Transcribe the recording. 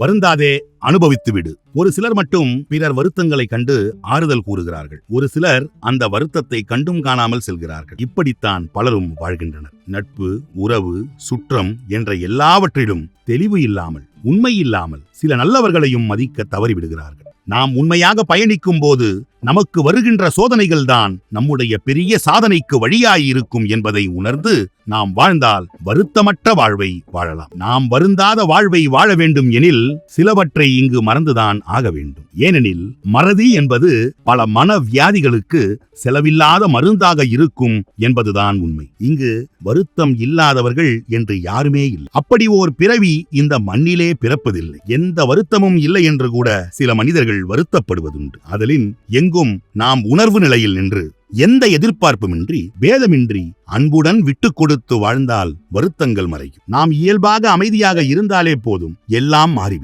வருந்தாதே அனுபவித்து விடு ஒரு சிலர் மட்டும் பிறர் வருத்தங்களை கண்டு ஆறுதல் கூறுகிறார்கள். ஒரு சிலர் அந்த வருத்தத்தை கண்டும் காணாமல் செல்கிறார்கள். இப்படித்தான் பலரும் வாழ்கின்றனர். நட்பு உறவு சுற்றம் என்ற எல்லாவற்றிலும் தெளிவு இல்லாமல் உண்மை இல்லாமல் சில நல்லவர்களையும் மதிக்க தவறிவிடுகிறார்கள். நாம் உண்மையாக பயணிக்கும் போது நமக்கு வருகின்ற சோதனைகள் தான் நம்முடைய பெரிய சாதனைக்கு வழியாயிருக்கும் என்பதை உணர்ந்து நாம் வாழ்ந்தால் வருத்தமற்ற வாழ்வை வாழலாம். நாம் வருந்தாத வாழ்வை வாழ வேண்டும் எனில் சிலவற்றை இங்கு மறந்துதான் ஆக வேண்டும். ஏனெனில் மறதி என்பது பல மன வியாதிகளுக்கு செலவில்லாத மருந்தாக இருக்கும் என்பதுதான் உண்மை. இங்கு வருத்தம் இல்லாதவர்கள் என்று யாருமே இல்லை. அப்படி ஓர் பிறவி இந்த மண்ணிலே பிறப்பதில்லை. எந்த வருத்தமும் இல்லை என்று கூட சில மனிதர்கள் வருத்தப்படுவதுண்டு. அதலின் எங்கும் நாம் உணர்வு நிலையில் நின்று எந்த எதிர்பார்ப்புமின்றி பேதமின்றி அன்புடன் விட்டு கொடுத்து வாழ்ந்தால் வருத்தங்கள் மறையும். நாம் இயல்பாக அமைதியாக இருந்தாலே போதும். எல்லாம் மாறிவிடும்.